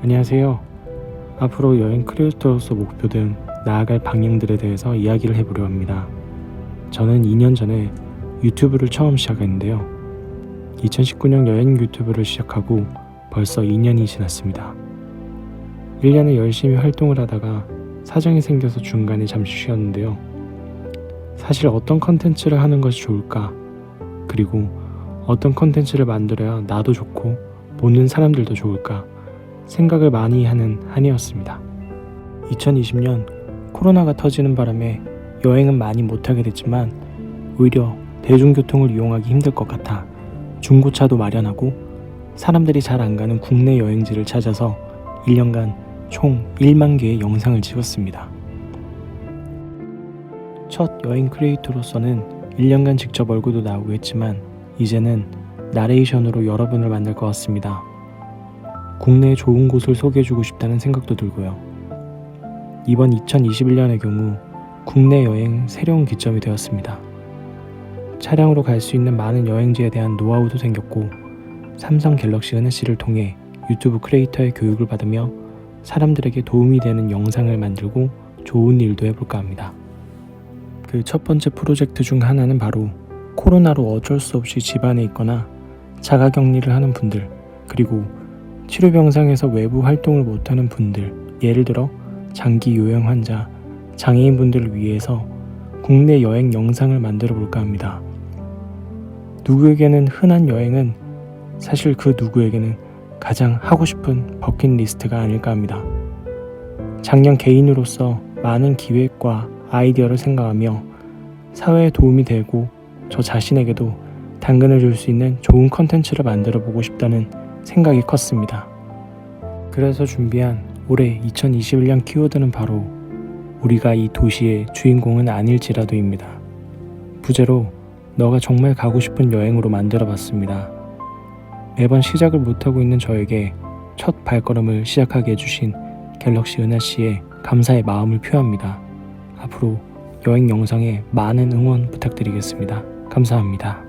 안녕하세요. 앞으로 여행 크리에이터로서 목표 등 나아갈 방향들에 대해서 이야기를 해보려 합니다. 저는 2년 전에 유튜브를 처음 시작했는데요. 2019년 여행 유튜브를 시작하고 벌써 2년이 지났습니다. 1년에 열심히 활동을 하다가 사정이 생겨서 중간에 잠시 쉬었는데요. 사실 어떤 컨텐츠를 하는 것이 좋을까? 그리고 어떤 컨텐츠를 만들어야 나도 좋고 보는 사람들도 좋을까? 생각을 많이 하는 한 해였습니다. 2020년 코로나가 터지는 바람에 여행은 많이 못하게 됐지만 오히려 대중교통을 이용하기 힘들 것 같아 중고차도 마련하고 사람들이 잘 안 가는 국내 여행지를 찾아서 1년간 총 1만 개의 영상을 찍었습니다. 첫 여행 크리에이터로서는 1년간 직접 얼굴도 나오고 했지만 이제는 나레이션으로 여러분을 만날 것 같습니다. 국내의 좋은 곳을 소개해주고 싶다는 생각도 들고요. 이번 2021년의 경우 국내 여행 새로운 기점이 되었습니다. 차량으로 갈 수 있는 많은 여행지에 대한 노하우도 생겼고 삼성 갤럭시 은혜씨를 통해 유튜브 크리에이터의 교육을 받으며 사람들에게 도움이 되는 영상을 만들고 좋은 일도 해볼까 합니다. 그 첫 번째 프로젝트 중 하나는 바로 코로나로 어쩔 수 없이 집안에 있거나 자가 격리를 하는 분들 그리고 치료 병상에서 외부 활동을 못하는 분들 예를 들어 장기 요양 환자, 장애인분들을 위해서 국내 여행 영상을 만들어 볼까 합니다. 누구에게는 흔한 여행은 사실 그 누구에게는 가장 하고 싶은 버킷리스트가 아닐까 합니다. 작년 개인으로서 많은 기획과 아이디어를 생각하며 사회에 도움이 되고 저 자신에게도 당근을 줄 수 있는 좋은 컨텐츠를 만들어 보고 싶다는 생각이 컸습니다. 그래서 준비한 올해 2021년 키워드는 바로 우리가 이 도시의 주인공은 아닐지라도입니다. 부제로 너가 정말 가고 싶은 여행으로 만들어 봤습니다. 매번 시작을 못하고 있는 저에게 첫 발걸음을 시작하게 해주신 갤럭시 은하 씨의 감사의 마음을 표합니다. 앞으로 여행 영상에 많은 응원 부탁드리겠습니다. 감사합니다.